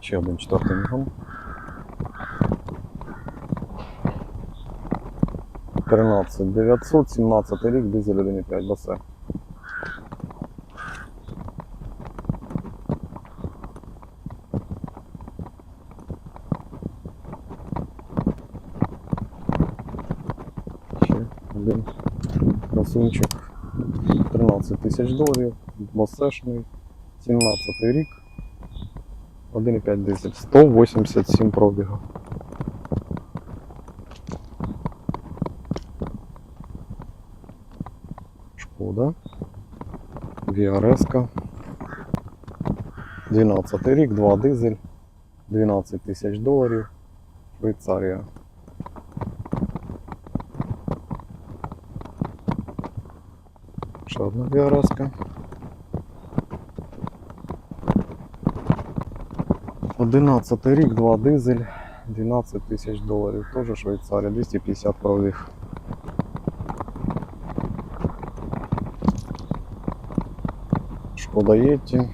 Ще один четвертий міган. Тринадцять дев'ятсот, сімнадцятий рік, дизель 1,5 басе. Ще один красунчик. 13 тисяч доларів, басешний, 17 рік, 1,5 дизель, 187 пробігу. Шкода. VRS. 12 рік, 2 дизель, 12 тисяч доларів, Швейцарія. Ще одна VRS. 11 рік, 2 дизель, 12 тисяч доларів. Теж Швейцарія, 250 пробіг. Шкода Єті.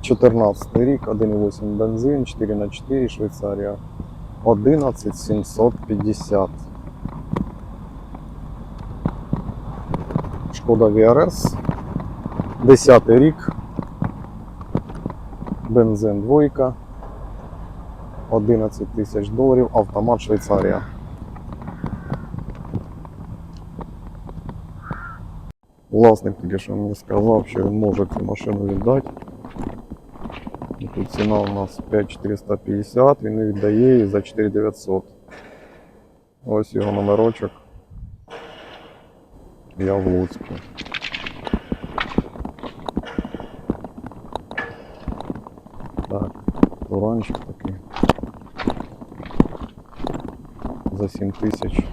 14 рік, 1,8 бензин, 4 на 4 Швейцарія. 11 750. Шкода VRS. 10 рік. Бензин двойка. 11 тисяч доларів. Автомат Швейцарія. Власник тільки що мені сказав, що він може цю машину віддати. Тут ціна у нас 5450, він віддає її за 4900. Ось його номерочок. Я в Луцьку. Так, уранчик такий. За 7 тисяч.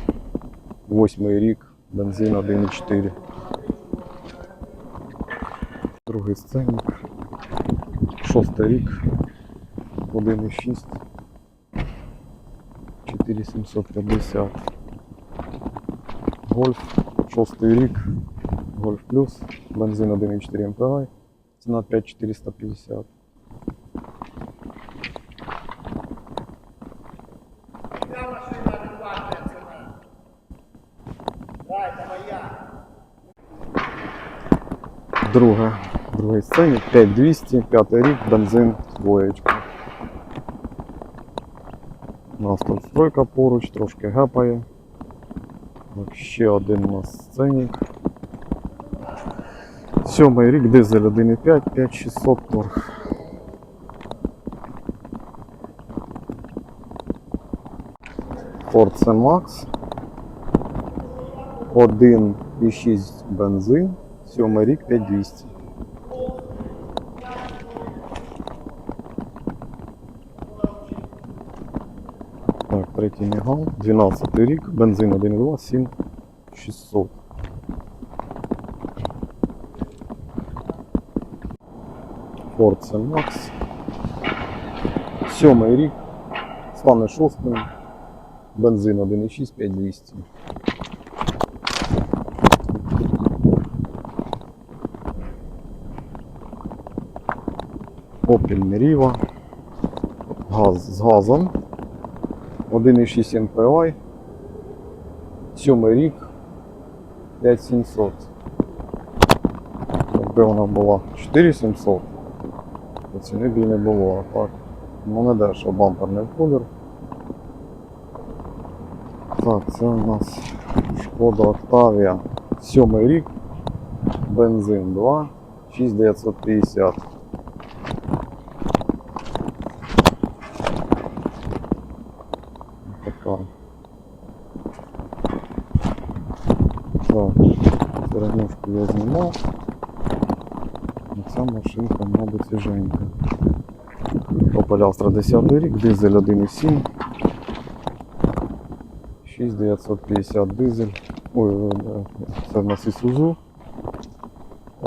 Восьмий рік, бензин 1,4. Другий сценник. Шостий рік. 1,6. 4750. Гольф. Шостий рік. Гольф плюс. Бензин 1,4 МПА. Ціна 5450. Ця машина адекватна ціна. Дайте моя. Друга. Другий сценник. 5200. П'ятий рік. Бензин. Двоєчка. У нас тут стройка поруч, трошки гепає. Так, Ще один у нас сценник. Сьомий рік, дизель 1,5, 5600 торг. Ford C-Max. 1,6 бензин. Сьомий рік 5200. Так, третій мігал. 12 рік, бензин 1,2, 7 600. Ford C-Max. Сьомий рік, стане шостим, бензин 1,6, 5200. Opel Meriva. Газ з газом. 1,6 MPI. Сьомий рік. 5700. Якби вона була 4700, то ціни б їй не було. А так, ну не дешево, бамперний колір. Так, це у нас Шкода Octavia. Сьомий рік. Бензин 2. 6950. Така. Так, середньошку я знімав. А Ця машинка, мабуть, свіженька. Opel Astra 10 рік, дизель 1,7. 6950 дизель. Ой, ой, це в нас Isuzu.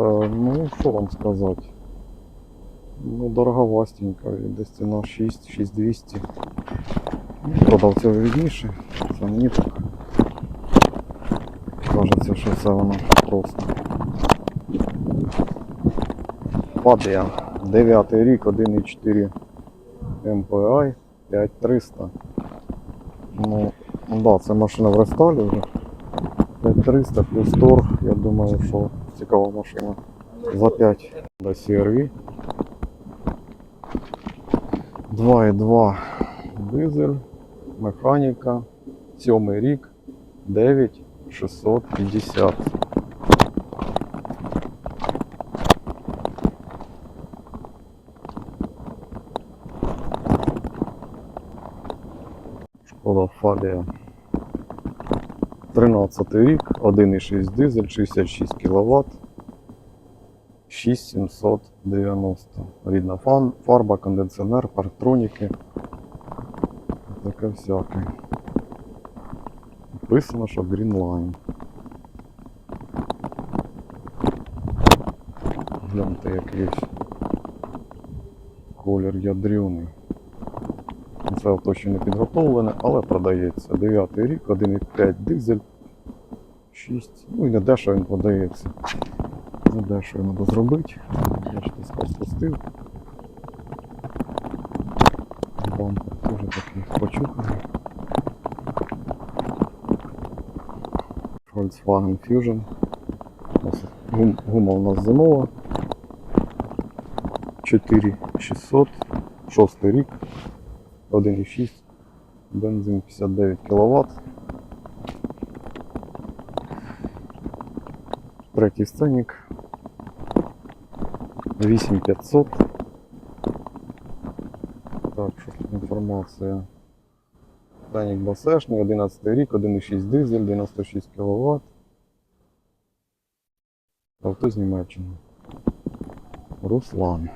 Е, ну, що вам сказати? Ну, дороговастенька, десь ціна 6, 6200. Продавця видніше. Це мені так кажеться, що це воно просто. Падає. Дев'ятий рік, 1,4 MPI, 5300. Ну, да, це машина в рестайлі вже. 5300 плюс торг, я думаю, що цікава машина. За 5 до CRV. 2,2 дизель, механіка, 7 рік, 9650. Шкода Фабія. 13 рік, 1,6 дизель, 66 кВт, 6790. Рідна фарба, кондиціонер, парктроніки. Таке всяке. Написано, що Greenline. Гляньте якийсь колір ядрюний. Це авто ще не підготовлене, але продається. 9 рік, 1,5 дизель, 6. Ну і не дешево він продається. Не дешево треба зробити. Я ж тискав спустив. Бампер теж такий почуханий. Volkswagen Fusion. Гума у нас зимова. 4600, 6 рік. 1,6, бензин 59 кВт. Третій сценік. 8500. Так, що тут інформація? Сценік басешний, 11 рік, 1,6 дизель, 96 кВт. Авто з Німеччини. Руслан.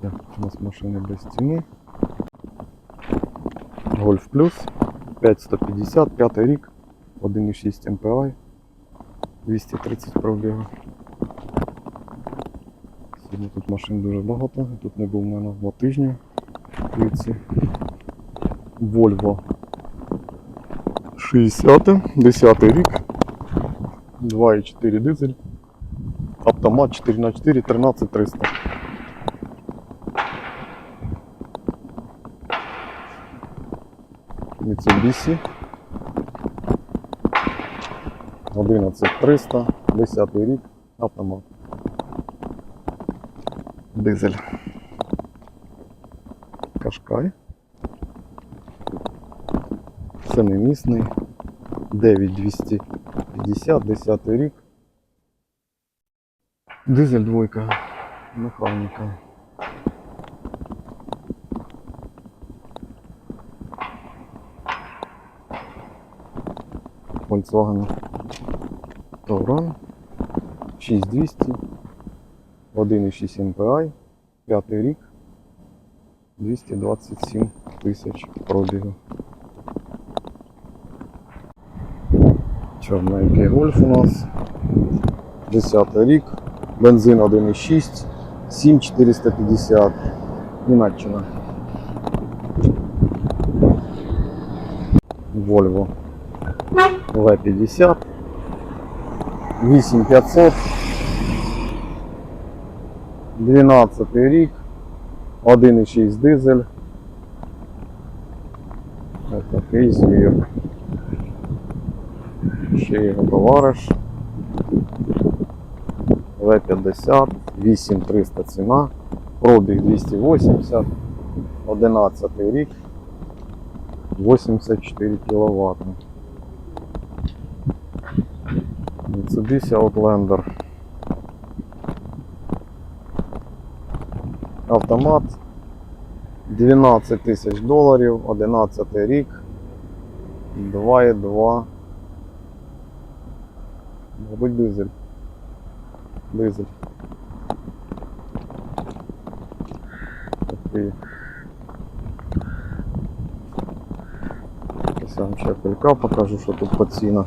Так, у нас машини без ціни. Гольф плюс 5150, п'ятий рік, 1,6 MPI, 230 пробігу. Сьогодні тут машин дуже багато, тут не був, мабуть, два тижні. Дивіться. Volvo 60, 10 рік, 2,4 дизель, автомат 4х4, 13300. Mitsubishi 11300, 10 рік, автомат. Дизель. Кашкай. Семимісний. 9250, 10 рік. Дизель двойка. Механіка. Volkswagen Touran 6200, 1,6 MPI, 5 рік, 227 тисяч пробігу. Чорненький гольф у нас. 10 рік, бензин 1,6, 7450, Німеччина. Volvo В50, 8500, 12 рік, 1,6 дизель. Такий звір. Ще його товариш. В50, 8300 ціна, пробіг 280, 11 рік, 84 кВт. Mitsubishi Outlander. Автомат 12 тисяч доларів, 11 рік, 2,2. Мабуть, дизель. Дизель. Такий. Зараз я вам ще пилька покажу, що тут по цінах.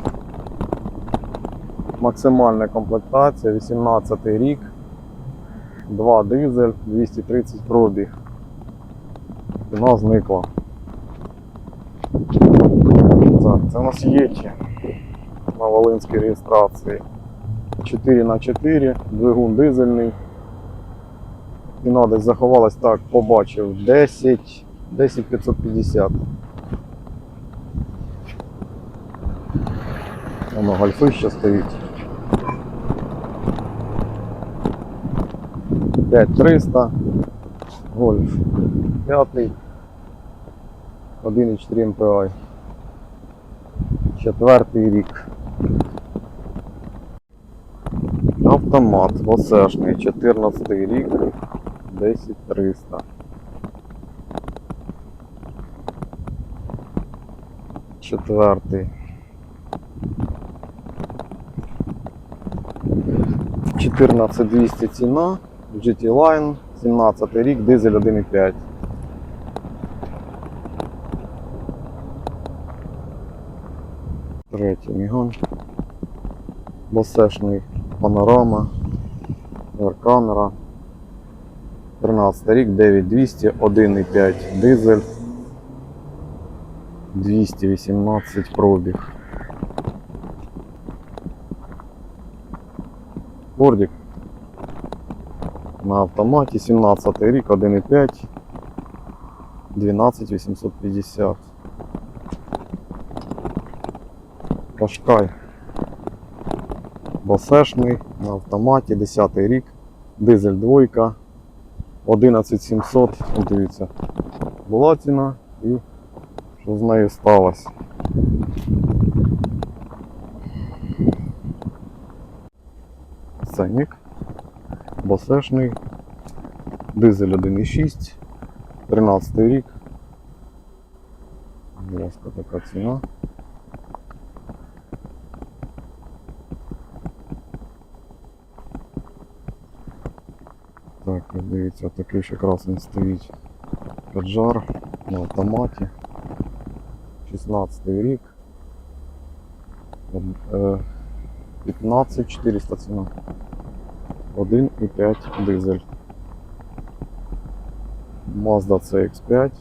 Максимальна комплектація, 18 рік, 2 дизель, 230 пробіг. Ціна зникла. Так, це у нас Єті. на Волинській реєстрації. 4 на 4 двигун дизельний. Ціна десь заховалась так, побачив 10, 10 550. Воно гальфи ще стоїть. 5300. Гольф 5. 1,4 MPI. Четвертий рік. Автомат ОСЕшний, 14 рік, 10300. Четвертий. Чотирнадцять 200 ціна, GT Line, 17 рік, дизель 1,5. Третій міган. Босешний панорама. камера 13 рік, 9200, 1,5 дизель. 218 пробіг. Фордик. На автоматі 17 рік, 1,5. 12850. Кашкай. Босешний на автоматі, 10 рік, дизель двойка, 11700. Дивіться, була ціна і що з нею сталося. Сценік, босешний, дизель 1,6, 13 рік. Будь ласка, така ціна. Так, дивіться, такий ще красний стоїть Каджар на автоматі. 16 рік. Е, 15 400 ціна. 1,5 дизель. Mazda CX5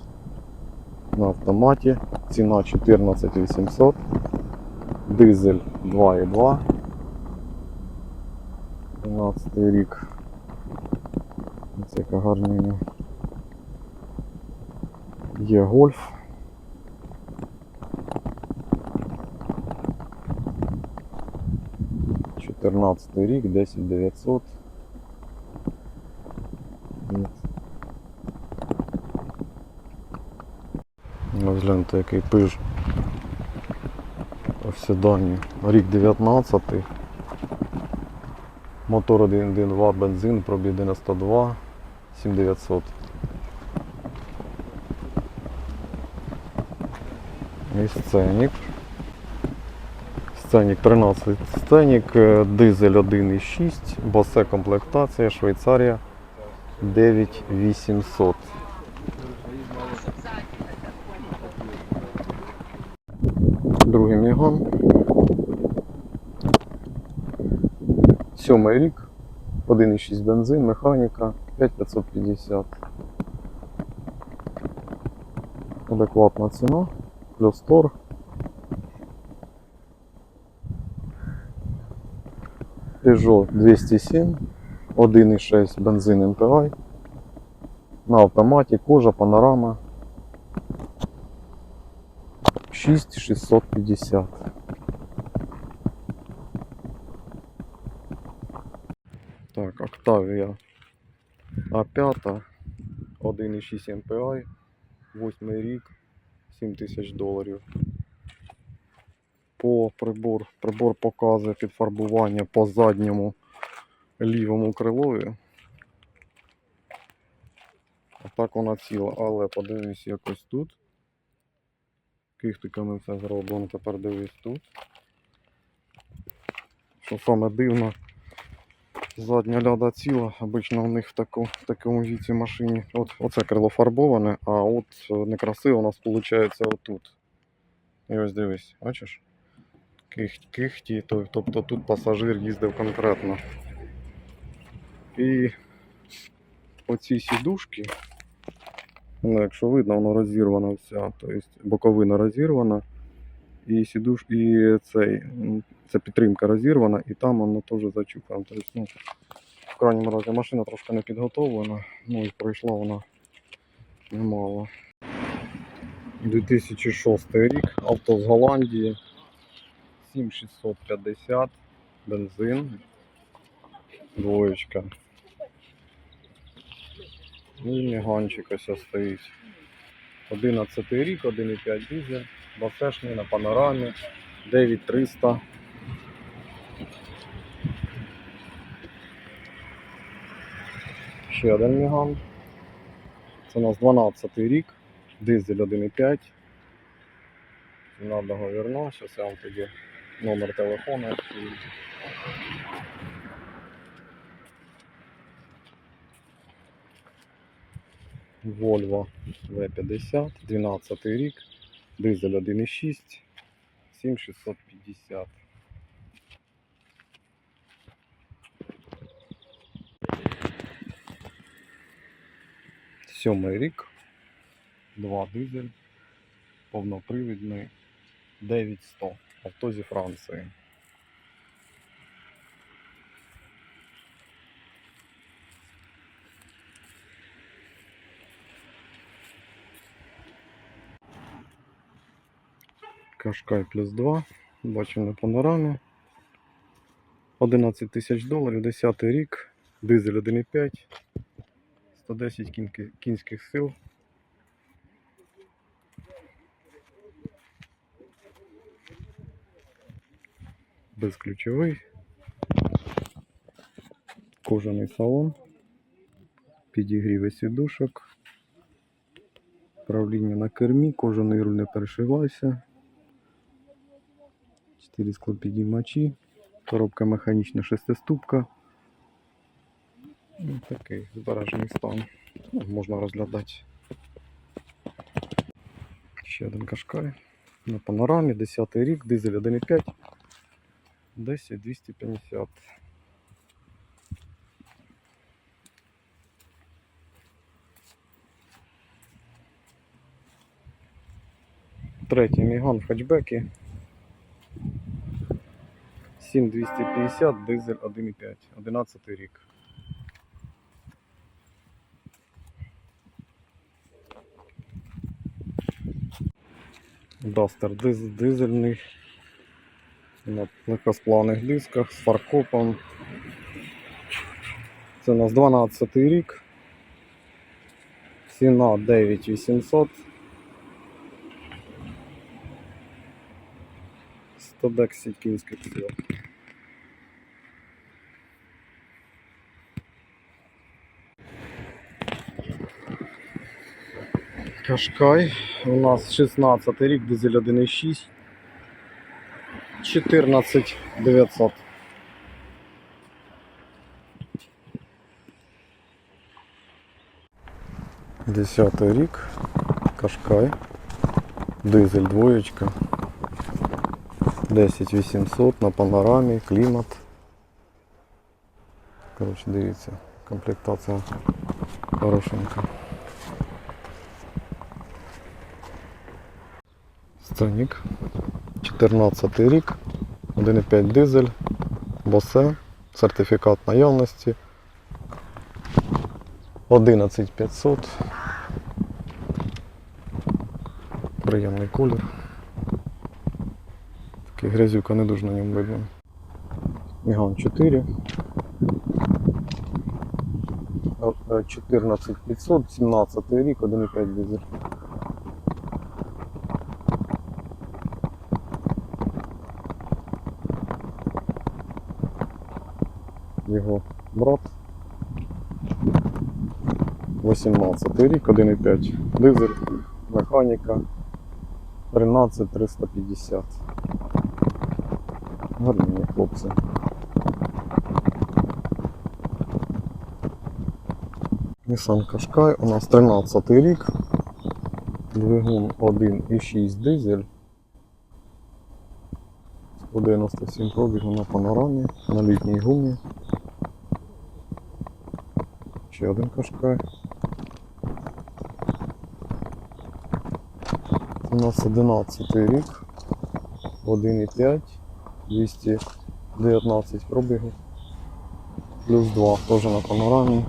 на автоматі. Ціна 14 800. Дизель 2,2. 12 рік. Ось яка гарнення. Є гольф. Чотирнадцятий рік, 10 900. Ні. Гляньте, який пиж. Дані. Рік 19. Мотор 1.2 бензин, пробіг 92, 7900. І сценік. Сценік 13 сценік, е, дизель 1.6, босе комплектація, Швейцарія 9800. Другий міган. Сьомий рік, 1,6 бензин, механіка, 5550. Адекватна ціна, плюс тор. Peugeot 207, 1,6 бензин MPI. На автоматі, кожа, панорама. 6650. Так, Octavia А5, 1,6 MPI, 8 рік, 7 тисяч доларів. По прибор, прибор показує підфарбування по задньому лівому крилові. А так вона ціла, але подивись якось тут. Кихтиками все зроблено, тепер дивись тут. Що саме дивно, Задня ляда ціла, обично у них в, таку, в такому віці машині. От, оце крило фарбоване, а от е, некрасиво у нас виходить отут. І ось дивись, бачиш? Кихті, тобто тут пасажир їздив конкретно. І оці сідушки, ну, якщо видно, воно розірвана вся, тобто боковина розірвана. І сідуш, і цей це підтримка розірвана, і там воно теж зачухано. Тобто, ну, в крайньому разі машина трошки не підготовлена, ну і пройшла вона немало. 2006 рік, авто з Голландії, 7650, бензин, двоєчка. І міганчик ось стоїть. 11 рік, 1,5 дизель, басешний на панорамі, 9300. Ще один міган. Це у нас 12 рік, дизель 1,5. Ціна договірна, зараз я вам тоді номер телефону. Volvo V50, 12 рік, дизель 1,6, 7650. Сьомий рік, 2 дизель, повнопривідний, 9100, авто зі Франції. Кашкай плюс 2. Бачимо на панорамі. 11 тисяч доларів, 10 рік, дизель 1,5, 110 кінки- кінських сил. Безключовий. Кожаний салон. Підігріви сідушок. Правління на кермі, кожаний руль не перешивався. 4 склопідіймачі, коробка механічна шестиступка. Ну, такий збережений стан. Можна розглядати. Ще один кашкай. На панорамі, 10 рік, дизель 1,5, 10 250. Третій міган в хетчбекі. 7250, дизель 1,5, 11 рік. Дастер диз, дизельний на легкосплавних дисках з фаркопом. Це у нас 12 рік. Ціна 9800. 110 кінських сил. Кашкай. У нас 16 рік, дизель 1,6. 14 900. Десятий рік. Кашкай. Дизель двоєчка. 10 800 на панорамі, клімат. Коротше, дивіться, комплектація хорошенька. Сценік. 14 рік, 1,5 дизель, босе, сертифікат наявності. 11500. Приємний колір. Такий грязюка не дуже на ньому видно. Міган 4. Е, 14500, 17 рік, 1,5 дизель. Його брат. 18 рік, 1,5 дизель, механіка 13 350. Гарні хлопці. Nissan Qashqai у нас 13 рік. Двигун 1,6 дизель. 197 пробігу на панорамі, на літній гумі. Ще один. Це у нас 11 рік. 1,5 219 пробігів. Плюс 2 теж на панорамі.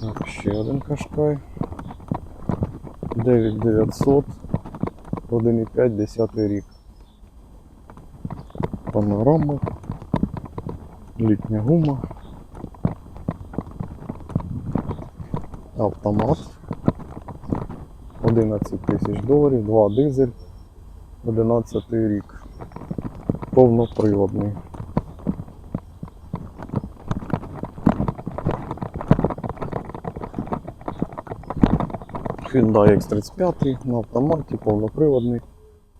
Так, ще один кашкай. 9900. 1,5 10 рік. Панорама. Літня гума. Автомат. 11 тисяч доларів, 2 дизель, 11 рік. Повноприводний. Hyundai X35 на автоматі, повноприводний.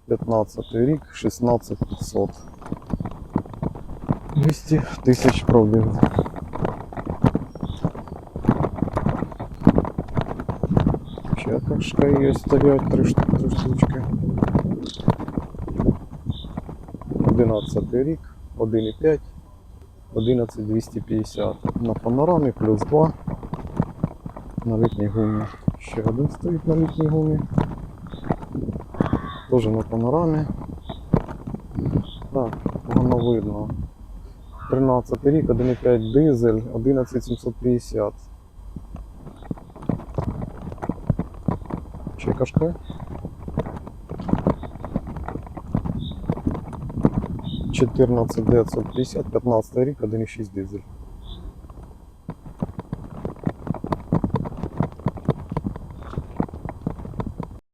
15 рік, 16500. 200 тисяч пробігу. Ще кашка є, стоять три штучки. 11 рік, 1,5, 11250. На панорамі плюс 2 на літній гумі. Ще один стоїть на літній гумі. Теж на панорамі. Так, воно видно. 13 рік, 1,5 дизель, 11750. Ще кашка? Чотирнадцять дев'ятсот п'ятдесят, 15 рік, 1,6 дизель.